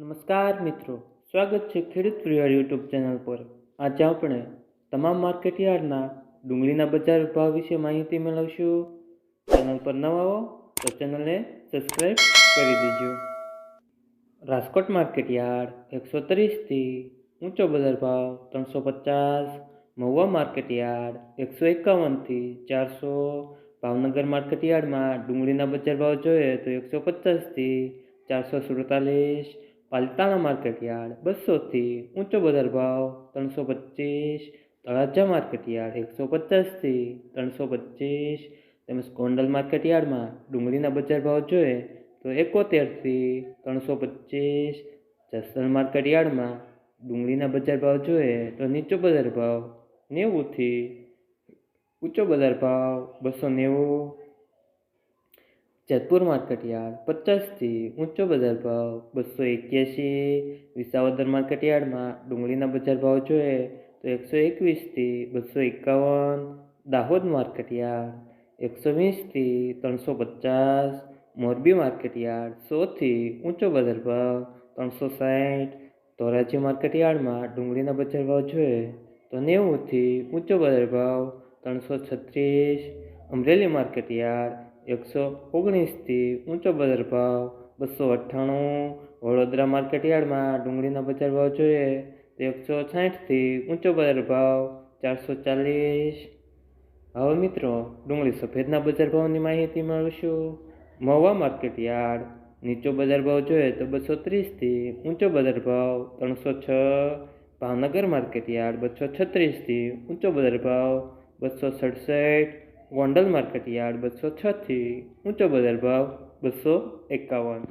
નમસ્કાર મિત્રો, સ્વાગત છે ખેડૂત પ્રિયર યુટ્યુબ ચેનલ પર. આજે આપણે તમામ માર્કેટયાર્ડના ડુંગળીના બજાર ભાવ વિશે માહિતી મેળવશું. ચેનલ પર નવા હો તો ચેનલને સબસ્ક્રાઈબ કરી દેજો. રાજકોટ માર્કેટયાર્ડ એકસો ત્રીસથી ઊંચો બજાર ભાવ ત્રણસો પચાસ, મહુવા માર્કેટયાર્ડ એકસો એકાવનથી ચારસો, ભાવનગર માર્કેટયાર્ડમાં ડુંગળીના બજાર ભાવ જોઈએ તો એકસો પચાસથી ચારસો સુડતાલીસ પાલતાણા માર્કેટયાર્ડ બસોથી ઊંચો બજાર ભાવ ત્રણસો પચીસ, તળાજા માર્કેટયાર્ડ એકસો પચાસથી ત્રણસો પચીસ, તેમજ ગોંડલ માર્કેટયાર્ડમાં ડુંગળીના બજાર ભાવ જોઈએ તો એકોતેરથી ત્રણસો પચીસ, જસદણ માર્કેટયાર્ડમાં ડુંગળીના બજાર ભાવ જોઈએ તો નીચો બજાર ભાવ નેવુંથી ઊંચો બજાર ભાવ બસો નેવું જેતપુર માર્કેટયાર્ડ પચાસથી ઊંચો બજાર ભાવ બસો એક્યાસી. વિસાવદર માર્કેટયાર્ડમાં ડુંગળીના બજાર ભાવ જોઈએ તો એકસો એકવીસથી બસો એકાવન. દાહોદ માર્કેટયાર્ડ એકસો વીસથી ત્રણસો પચાસ. મોરબી માર્કેટયાર્ડ સોથી ઊંચો બજાર ભાવ ત્રણસો સાઠ. ધોરાજી માર્કેટયાર્ડમાં ડુંગળીના બજાર ભાવ જોઈએ તો નેવુંથી ઊંચો બજાર ભાવ ત્રણસો છત્રીસ. અમરેલી માર્કેટયાર્ડ એકસો ઓગણીસથી ઊંચો બજાર ભાવ બસો અઠ્ઠાણું. વડોદરા માર્કેટયાર્ડમાં ડુંગળીના બજાર ભાવ જોઈએ તો એકસો સાઠથી ઊંચો બજાર ભાવ ચારસો ચાલીસ. હવે મિત્રો, ડુંગળી સફેદના બજાર ભાવની માહિતી મેળવીશું મહુવા માર્કેટયાર્ડ નીચો બજાર ભાવ જોઈએ તો બસો ત્રીસથી ઊંચો બજાર ભાવ ત્રણસો છ. ભાવનગર માર્કેટયાર્ડ બસો છત્રીસથી ઊંચો બજાર ભાવ બસો સડસઠ. ગોંડલ માર્કેટયાર્ડ બસો છથી ઊંચો બજાર ભાવ બસો એકાવન.